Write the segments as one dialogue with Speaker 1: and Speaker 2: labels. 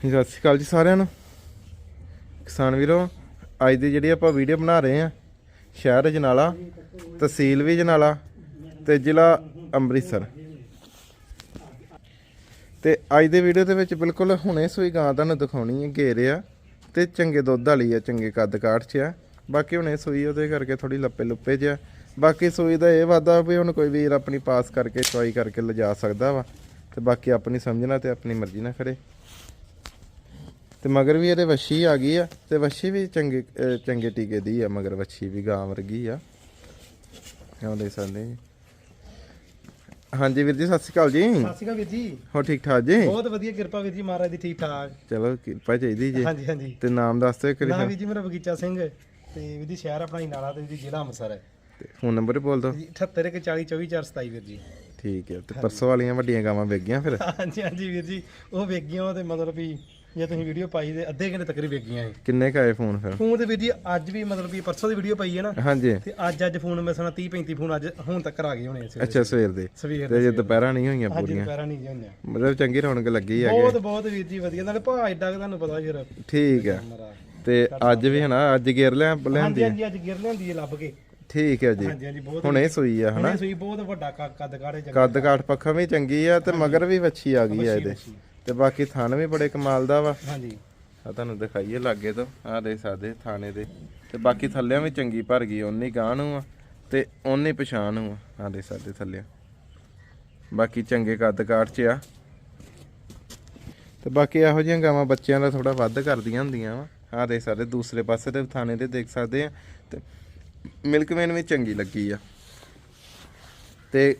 Speaker 1: ਸਤਿ ਸ਼੍ਰੀ ਅਕਾਲ ਜੀ ਸਾਰਿਆਂ ਨੂੰ। ਕਿਸਾਨ ਵੀਰੋ, ਅੱਜ ਦੀ ਜਿਹੜੀ ਆਪਾਂ ਵੀਡੀਓ ਬਣਾ ਰਹੇ ਆ ਸ਼ਹਿਰ ਜਨਾਲਾ, ਤਹਿਸੀਲ ਵੀ ਜਨਾਲਾ ਤੇ ਜ਼ਿਲ੍ਹਾ ਅੰਮ੍ਰਿਤਸਰ। ਤੇ ਅੱਜ ਦੇ ਵੀਡੀਓ ਦੇ ਵਿੱਚ ਬਿਲਕੁਲ ਹੁਣੇ ਸੂਈ ਗਾਂ ਤੁਹਾਨੂੰ ਦਿਖਾਉਣੀ ਹੈ, ਘੇਰ ਆ ਤੇ ਚੰਗੇ ਦੁੱਧ ਵਾਲੀ ਆ, ਚੰਗੇ ਕੱਦ ਕਾਠ 'ਚ ਆ। ਬਾਕੀ ਹੁਣੇ ਸੂਈ ਉਹਦੇ ਕਰਕੇ ਥੋੜੀ ਲੱਪੇ ਲੁੱਪੇ 'ਚ ਆ। ਬਾਕੀ ਸੂਈ ਦਾ ਇਹ ਵਾਦਾ ਵੀ ਹੁਣ ਕੋਈ ਵੀਰ ਆਪਣੀ ਪਾਸ ਕਰਕੇ, ਚੁਆਈ ਕਰਕੇ ਲਿਜਾ ਸਕਦਾ ਵਾ। ਤੇ ਬਾਕੀ ਆਪਣੀ ਸਮਝਣਾ ਤੇ ਆਪਣੀ ਮਰਜ਼ੀ ਨਾਲ ਖੜੇ। ਤੇ ਮਗਰ ਵੀ ਇਹਦੇ ਵੱਛੀ ਆ ਗਈ ਆ ਤੇ ਵੱਛੀ ਵੀ ਚੰਗੇ ਚੰਗੇ ਟੀਕੇ ਦੀ ਆ ਮਗਰ ਵੱਛੀ ਵੀ ਗਾਂ ਵਰਗੀ ਆ। ਆਹ ਦੇਖ ਸਕਦੇ ਜੀ? ਹਾਂਜੀ ਵੀਰ ਜੀ ਸਤਿ ਸ਼੍ਰੀ ਅਕਾਲ ਜੀ।
Speaker 2: ਸਤਿ ਸ਼੍ਰੀ ਅਕਾਲ ਵੀਰ ਜੀ।
Speaker 1: ਹੋ ਠੀਕ ਠਾਕ ਜੀ?
Speaker 2: ਬਹੁਤ ਵਧੀਆ ਕਿਰਪਾ ਵੀਰ ਜੀ ਮਹਾਰਾਜ ਦੀ ਠੀਕ ਠਾਕ।
Speaker 1: ਚਲੋ ਕਿਰਪਾ ਚਾਹੀਦੀ ਜੀ।
Speaker 2: ਹਾਂਜੀ ਹਾਂਜੀ।
Speaker 1: ਤੇ ਨਾਮ ਦੱਸ ਦਿਓ ਕਰੀ
Speaker 2: ਨਾਮ ਵੀਰ ਜੀ ਮੇਰਾ ਬਗੀਚਾ ਸਿੰਘ ਤੇ ਵੀਰ ਜੀ ਸ਼ਹਿਰ ਆਪਣਾ ਹੀ ਨਾਲਾ ਤੇ ਵੀਰ ਜੀ ਜ਼ਿਲ੍ਹਾ ਅੰਮ੍ਰਿਤਸਰ ਹੈ।
Speaker 1: ਫੋਨ ਨੰਬਰ ਬੋਲ ਦਿਓ।
Speaker 2: ਜੀ 78 ਕੇ 40 24 427 ਵੀਰ ਜੀ।
Speaker 1: ਠੀਕ ਹੈ ਤੇ ਪਰਸੋਂ ਵਾਲੀਆਂ ਵੱਡੀਆਂ ਗਾਵਾਂ ਵੇਚ ਗਈਆਂ ਫਿਰ।
Speaker 2: ਹਾਂਜੀ ਹਾਂਜੀ ਵੀਰ ਜੀ ਉਹ ਵੇਗੀਆਂ ਤੇ ਮਤਲਬ ਵੀ ਜੇ ਤੁਸੀਂ ਵੀਡੀਓ ਪਾਈ ਤੇ ਅੱਧੇ ਘੰਟੇ ਤੱਕ ਹੀ ਵੇਗੀਆਂ ਇਹ।
Speaker 1: ਕਿੰਨੇ ਕਾਏ ਫੋਨ ਫਿਰ?
Speaker 2: ਫੋਨ ਤੇ ਵੀਰ ਜੀ ਅੱਜ ਵੀ ਮਤਲਬ ਵੀ ਪਰਸੋਂ ਦੀ ਵੀਡੀਓ ਪਾਈ ਹੈ ਨਾ।
Speaker 1: ਹਾਂਜੀ।
Speaker 2: ਤੇ ਅੱਜ ਅੱਜ ਫੋਨ ਮੈਂ ਸੁਣਾ 30 35 ਫੋਨ ਅੱਜ ਹੁਣ ਤੱਕ ਆ ਗਏ ਹੋਣੇ ਸਵੇਰੇ।
Speaker 1: ਅੱਛਾ ਸਵੇਰ ਦੇ।
Speaker 2: ਸਵੇਰ
Speaker 1: ਤੇ ਜੇ ਦੁਪਹਿਰਾਂ ਨਹੀਂ ਹੋਈਆਂ ਪੂਰੀਆਂ?
Speaker 2: ਦੁਪਹਿਰਾਂ ਨਹੀਂ ਹੋਈਆਂ।
Speaker 1: ਮਤਲਬ ਚੰਗੀ ਰੌਣਕ ਲੱਗੀ ਆ
Speaker 2: ਬਹੁਤ ਬਹੁਤ ਵੀਰ ਜੀ ਵਧੀਆ। ਨਾਲੇ ਭਾਅ ਐਡਾ ਕਿ ਤੁਹਾਨੂੰ ਪਤਾ ਫਿਰ।
Speaker 1: ਠੀਕ ਹੈ
Speaker 2: ਮਹਾਰਾਜ
Speaker 1: ਤੇ ਅੱਜ ਵੀ ਹਨਾ ਅੱਜ ਗੇਰ ਲਿਆ
Speaker 2: ਹਾਂਜੀ
Speaker 1: ਲੈਂਦੀ
Speaker 2: ਹਾਂਜੀ ਅੱਜ ਗਿਰ ਲਿਆਂਦੀ ਹੈ ਲੱਭ ਕੇ।
Speaker 1: ਠੀਕ ਹੈ ਜੀ।
Speaker 2: ਹਾਂਜੀ ਹਾਂਜੀ ਬਹੁਤ
Speaker 1: ਹੁਣੇ ਸੂਈ ਆ ਹਨਾ?
Speaker 2: ਹੁਣੇ ਸੂਈ ਬਹੁਤ ਵੱਡਾ ਕ- ਕੱਦ ਕਾੜੇ ਚੰਗਾ
Speaker 1: ਕੱਦ ਕਾਠ ਪੱਖਾ ਵੀ ਚੰਗੀ ਆ ਤੇ ਮਗਰ ਵੀ ਵੱਛੀ ਆ ਗਈ ਆ ਇਹਦੇ। ਤੇ ਬਾਕੀ ਥਣ ਵੀ ਬੜੇ ਕਮਾਲ ਦਾ ਵਾ।
Speaker 2: ਹਾਂਜੀ।
Speaker 1: ਆ ਤੁਹਾਨੂੰ ਦਿਖਾਈਏ ਲਾਗੇ ਤੋਂ। ਆ ਦੇ ਸਕਦੇ ਥਾਣੇ ਦੇ। ਤੇ ਬਾਕੀ ਥੱਲਿਆਂ ਵੀ ਚੰਗੀ ਭਰ ਗਈ ਓਨੀ ਗਾਂ ਨੂੰ ਆ ਤੇ ਓਨੀ ਪਛਾਣ ਨੂੰ ਆ। ਆ ਦੇ ਸਕਦੇ ਥੱਲੇ ਬਾਕੀ ਚੰਗੇ ਕੱਦ ਕਾਠ ਚ ਆ। ਤੇ ਬਾਕੀ ਇਹੋ ਜਿਹੀਆਂ ਗਾਵਾਂ ਬੱਚਿਆਂ ਦਾ ਥੋੜਾ ਵੱਧ ਕਰਦੀਆਂ ਹੁੰਦੀਆਂ ਵਾ। ਆ ਦੇ ਸਕਦੇ ਦੂਸਰੇ ਪਾਸੇ ਤੇ ਥਾਣੇ ਤੇ ਦੇਖ ਸਕਦੇ ਆ। ਤੇ ਮਿਲਕਮੈਨ ਵੀ ਚੰਗੀ ਲੱਗੀ ਆ। ਤੇ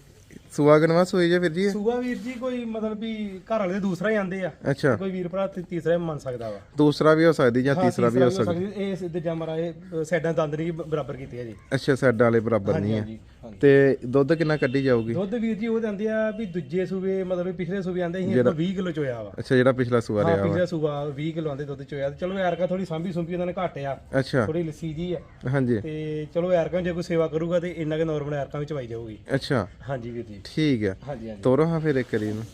Speaker 1: ਸੁਆਗਨਵਾ ਸੋਈ ਜੇ ਵੀਰ ਜੀ? ਇਹ?
Speaker 2: ਸੂਆ ਵੀਰ ਜੀ ਕੋਈ ਮਤਲਬ ਵੀ ਘਰ ਵਾਲੇ ਦੂਸਰਾ ਹੀ ਆਂਦੇ ਆ।
Speaker 1: ਅੱਛਾ।
Speaker 2: ਕੋਈ ਵੀਰ ਭਰਾ ਤੇ ਤੀਸਰਾ ਵੀ ਮੰਨ ਸਕਦਾ ਵਾ।
Speaker 1: ਦੂਸਰਾ ਵੀ ਹੋ ਸਕਦੀ ਜਾਂ
Speaker 2: ਹਾਂ,
Speaker 1: ਤੀਸਰਾ ਵੀ ਹੋ ਸਕਦਾ।
Speaker 2: ਇਹ ਸਿੱਧੇ ਜਮਰਾ ਇਹ ਸਾਈਡਾਂ ਦੰਦ ਨਹੀਂ ਬਰਾਬਰ ਕੀਤੇ ਆ ਜੀ।
Speaker 1: ਅੱਛਾ ਸਾਡਾ ਵਾਲੇ ਬਰਾਬਰ ਨਹੀਂ ਆ।
Speaker 2: ਹਾਂਜੀ।
Speaker 1: ਤੇ ਦੁੱਧ ਕਿੰਨਾ ਕੱਢੀ ਜਾਊਗੀ?
Speaker 2: ਦੁੱਧ ਵੀਰ ਜੀ ਉਹ ਦਿੰਦੇ ਆ ਵੀ ਦੂਜੇ ਸੂਬੇ ਮਤਲਬ ਵੀ ਪਿਛਲੇ ਸੂਬੇ ਆਂਦੇ ਸੀ 20 ਕਿਲੋ ਚੋਇਆ ਵਾ।
Speaker 1: ਅੱਛਾ ਜਿਹੜਾ ਪਿਛਲਾ ਸੂਆ
Speaker 2: ਹਾਂ
Speaker 1: ਰਿਹਾ ਵਾ।
Speaker 2: ਪਿਛਲੇ ਸੂਬਾ 20 ਕਿਲੋ ਆਂਦੇ ਦੁੱਧ ਚੋਇਆ। ਤੇ ਚਲੋ ਯਾਰ ਥੋੜੀ ਸਾਂਭੀ ਸੁੰਭੀ ਉਹਨਾਂ ਨੇ ਘੱਟ ਆ
Speaker 1: ਅੱਛਾ।
Speaker 2: ਥੋੜੀ ਲੱਸੀ ਜੀ ਆ।
Speaker 1: ਹਾਂਜੀ।
Speaker 2: ਤੇ ਚਲੋ ਯਾਰਕਾਂ ਜੇ ਕੋਈ ਸੇਵਾ ਕਰੂਗਾ ਤੇ ਇੰਨਾ ਕਿ ਨਾਰਮਲ ਯਾਰਕਾਂ ਵਿੱਚ ਪਾਈ ਜਾਊਗੀ।
Speaker 1: ਅੱਛਾ।
Speaker 2: ਹਾਂਜੀ ਵੀਰ ਜੀ।
Speaker 1: ਠੀਕ ਹੈ
Speaker 2: ਹਾਂਜੀ ਹਾਂਜੀ।
Speaker 1: ਤੋਰੋ ਹਾਂ ਫਿਰ ਇੱਕ ਵਾਰੀ ਨੂੰ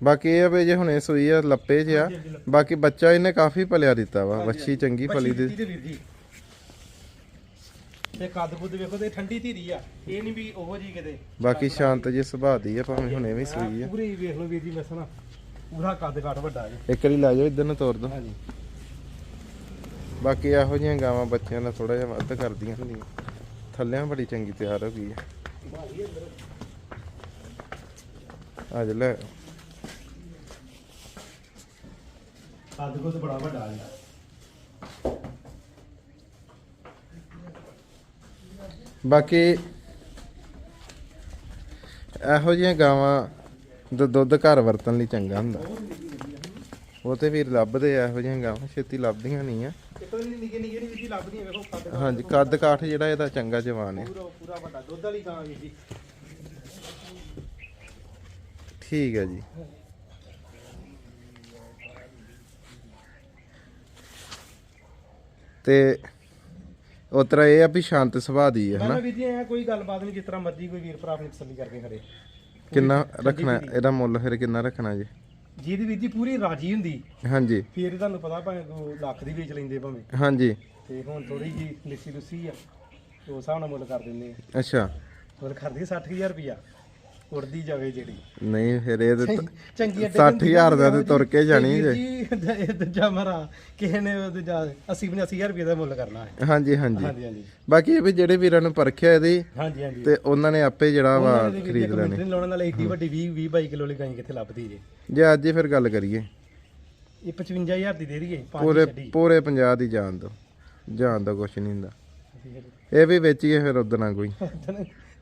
Speaker 1: ਬਾਕੀ ਇਹ ਆ ਵੀ ਜੇ ਹੁਣੇ ਸੂਈ ਆ ਲੱਪੇ ਚ ਆ ਬਾਕੀ ਬੱਚਾ ਇਹਨੇ ਕਾਫੀ ਪਲਿਆ ਦਿੱਤਾ ਵਾ। ਵੱਛੀ ਚੰਗੀ ਫਲੀ ਦੀ।
Speaker 2: ਬੱਚੀ ਵੀਰ ਜੀ। ਤੇ ਕੱਦ ਕੁੱਦ ਵੇਖੋ ਤੇ ਠੰਡੀ ਧੀਰੀ ਆ। ਇਹ ਨਹੀਂ ਵੀ ਉਹੋ ਜੀ ਕਿਤੇ
Speaker 1: ਬਾਕੀ ਸ਼ਾਂਤ ਜੀ ਸੁਭਾਅ ਦੀ ਆ ਭਾਵੇਂ ਹੁਣੇ ਵੀ ਸੂਈ ਆ।
Speaker 2: ਪੂਰੀ ਵੇਖ ਲਓ ਵੀਰ ਜੀ ਮੈਸਣਾ ਪੂਰਾ ਕੱਦ ਕਾਠ ਵੱਡਾ ਜੀ
Speaker 1: ਇੱਕ ਵਾਰੀ ਲੈ ਜਾਓ ਇੱਧਰ ਨੂੰ ਤੋਰ ਦੋ।
Speaker 2: ਹਾਂਜੀ।
Speaker 1: ਬਾਕੀ ਇਹੋ ਜਿਹੀਆਂ ਗਾਵਾਂ ਬੱਚਿਆਂ ਦਾ ਥੋੜਾ ਜਿਹਾ ਵੱਧ ਕਰਦੀਆਂ ਹੁੰਦੀਆਂ। ਥੱਲਿਆਂ ਬੜੀ ਚੰਗੀ ਤਿਆਰ ਹੋ ਗਈ ਆ। ਅੱਜ ਲੈ।
Speaker 2: ਕੱਦ ਕੁੱਦ ਬੜਾ ਵੱਡਾ ਜੀ
Speaker 1: ਬਾਕੀ ਇਹੋ ਜਿਹੀਆਂ ਗਾਵਾਂ ਦਾ ਦੁੱਧ ਘਰ ਵਰਤਣ ਲਈ ਚੰਗਾ ਹੁੰਦਾ। ਉਹ ਤੇ ਵੀਰ ਲੱਭਦੇ ਆ ਇਹੋ ਜਿਹੀਆਂ ਗਾਵਾਂ, ਛੇਤੀ ਲੱਭਦੀਆਂ ਨਹੀਂ ਆ। ਹਾਂਜੀ, ਕੱਦ ਕਾਠ ਜਿਹੜਾ ਇਹਦਾ ਚੰਗਾ ਜਵਾਨ ਹੈ
Speaker 2: ਪੂਰਾ ਵੱਡਾ ਦੁੱਧ ਵਾਲੀ ਗਾਂ ਜੀ
Speaker 1: ਠੀਕ ਹੈ ਜੀ। ਤੇ ਉਤਰਾ ਇਹ ਆ ਵੀ ਸ਼ਾਂਤ ਸੁਭਾਅ ਦੀ ਹੈ
Speaker 2: ਮੈਂ
Speaker 1: ਹਨਾ?
Speaker 2: ਵੀਰ ਜੀ ਐ ਕੋਈ ਗੱਲਬਾਤ ਨਹੀਂ ਜਿਸ ਤਰ੍ਹਾਂ ਮਰਜ਼ੀ ਕੋਈ ਵੀਰ ਭਰਾ ਆਪਣੀ ਤਸੱਲੀ ਕਰਕੇ ਖੜੇ
Speaker 1: ਕਿੰਨਾ ਰੱਖਣਾ ਇਹਦਾ ਮੁੱਲ ਫਿਰ ਕਿੰਨਾ ਰੱਖਣਾ ਜੀ?
Speaker 2: ਜਿਹਦੀ ਵੀਰ ਜੀ ਪੂਰੀ ਰਾਜੀ ਹੁੰਦੀ
Speaker 1: ਹਾਂਜੀ।
Speaker 2: ਫਿਰ ਤੁਹਾਨੂੰ ਪਤਾ ਭਾਵੇਂ ਕੋਈ ਲੱਖ ਦੀ ਵੇਚ ਲੈਂਦੇ ਭਾਵੇਂ।
Speaker 1: ਹਾਂਜੀ।
Speaker 2: ਤੇ ਹੁਣ ਥੋੜੀ ਜੀ ਲਿੱਸੀ ਲੁੱਸੀ ਆ ਤੇ ਉਸ ਹਿਸਾਬ ਨਾਲ ਮੁੱਲ ਕਰ ਦਿੰਦੇ ਆ।
Speaker 1: ਅੱਛਾ।
Speaker 2: ਮੁੱਲ ਕਰਦੀ 60000 ਰੁਪਿਆ ਉੜਦੀ ਜਾਵੇ ਜਿਹੜੀ।
Speaker 1: ਨਹੀਂ ਫਿਰ ਇਹ ਤੇ
Speaker 2: ਚੰਗੀ
Speaker 1: 60000 ਦਾ ਤੇ ਤੁਰ ਕੇ ਜਾਣੀ ਜੇ।
Speaker 2: ਜੀ ਇਹ ਦੂਜਾ ਮਰਾ ਕਿਸੇ ਨੇ ਉਹ ਦੂਜਾ 80 85000 ਰੁਪਏ ਦਾ ਮੁੱਲ ਕਰਨਾ ਹੈ।
Speaker 1: ਹਾਂਜੀ ਹਾਂਜੀ।
Speaker 2: ਹਾਂਜੀ ਹਾਂਜੀ।
Speaker 1: ਬਾਕੀ ਇਹ ਵੀ ਜਿਹੜੇ ਵੀਰਾਂ ਨੂੰ ਪਰਖਿਆ ਇਹਦੀ
Speaker 2: ਹਾਂਜੀ ਹਾਂਜੀ।
Speaker 1: ਤੇ ਉਹਨਾਂ ਨੇ ਆਪੇ ਜਿਹੜਾ ਵਾ ਖਰੀਦ ਲੈਣੇ।
Speaker 2: ਨਹੀਂ ਲਾਉਣ ਨਾਲ ਏਡੀ ਵੱਡੀ 20 20 22 ਕਿਲੋ ਵਾਲੀ ਗਾਂ ਕਿੱਥੇ ਲੱਭਦੀ ਜੇ?
Speaker 1: ਜੇ ਅੱਜ ਹੀ ਫਿਰ ਗੱਲ ਕਰੀਏ।
Speaker 2: ਇਹ 55000 ਦੀ ਦੇ ਦਈਏ
Speaker 1: ਪੂਰੇ ਪੂਰੇ 50 ਦੀ ਜਾਣ ਦੋ ਜਾਣ ਦਾ ਕੁਛ ਨਹੀਂ ਹੁੰਦਾ। ਇਹ ਵੀ ਵੇਚੀਏ ਫਿਰ ਉਦੋਂ ਨਾ ਕੋਈ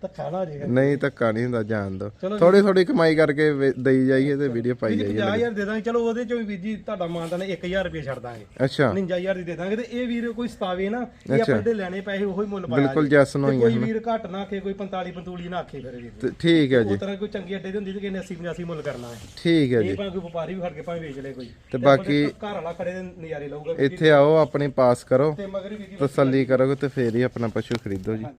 Speaker 2: ਧੱਕਾ ਨਾ ਹੋ ਜਾਏਗਾ।
Speaker 1: ਨਹੀਂ ਧੱਕਾ ਨਹੀਂ ਹੁੰਦਾ ਜਾਣ ਦੋ।
Speaker 2: ਚਲੋ
Speaker 1: ਥੋੜੀ ਥੋੜੀ ਕਮਾਈ ਕਰਕੇ ਵੇ- ਦੇਈ ਜਾਈਏ ਤੇ ਵੀਡੀਓ ਪਾਈ
Speaker 2: ਵੀਰ ਜੀ
Speaker 1: ਜਾਈਏ।
Speaker 2: 50000 ਦੇ ਦਾਂਗੇ। ਚਲੋ ਉਹਦੇ ਚੋਂ ਵੀ ਵੀਰ ਜੀ ਤੁਹਾਡਾ ਮਾਨਤਾ ਨੇ 1000 ਰੁਪਏ ਛੱਡ ਦਾਂਗੇ।
Speaker 1: ਅੱਛਾ।
Speaker 2: 59000 ਦੀ ਦੇ ਦਾਂਗੇ ਤੇ ਇਹ ਵੀਰ ਕੋਈ ਸਤਾਵੇ ਨਾ ਇਹ ਆਪਾਂ ਜਿਹੜੇ ਲੈਣੇ ਪੈਸੇ ਉਹੀ ਮੁੱਲ ਪਾਇਆ
Speaker 1: ਬਿਲਕੁਲ ਜੈਸ ਨੂੰ
Speaker 2: ਤੇ
Speaker 1: ਹੀ
Speaker 2: ਕੋਈ ਵੀਰ ਘੱਟ ਨਾ ਆਖੇ ਕੋਈ 45 ਪੰਤੂਲੀ ਨਾ ਆਖੇ ਫਿਰ ਵੀਰ।
Speaker 1: ਤੇ ਠੀਕ ਹੈ ਜੀ।
Speaker 2: ਉਹ ਤਰ੍ਹਾਂ ਕੋਈ ਚੰਗੀ ਅੱਡੇ ਦੀ ਹੁੰਦੀ ਤੇ ਕਿਸੇ ਨੇ 80 85 ਮੁੱਲ ਕਰਨਾ ਹੈ।
Speaker 1: ਠੀਕ ਹੈ ਜੀ।
Speaker 2: ਇਹ ਭਾਵੇਂ ਕੋਈ ਵਪਾਰੀ ਵੀ ਖੜ ਕੇ ਭਾਵੇਂ ਵੇਚ ਲੇ ਕੋਈ।
Speaker 1: ਤੇ ਬਾਕੀ
Speaker 2: ਘਰ ਵਾਲਾ ਖੜੇ ਦੇ ਨਜ਼ਾਰੇ ਲਊਗਾ ਵੀਰ ਜੀ।
Speaker 1: ਇੱਥੇ ਆਓ ਆਪਣੇ ਪਾਸ ਕਰੋ।
Speaker 2: ਤੇ ਮਗਰ ਵੀਰ ਜੀ
Speaker 1: ਤਸੱਲੀ ਕਰੋਗੇ ਤੇ ਫੇਰ ਹੀ ਆਪਣਾ ਪਸ਼ੂ ਖਰੀਦੋ ਜੀ।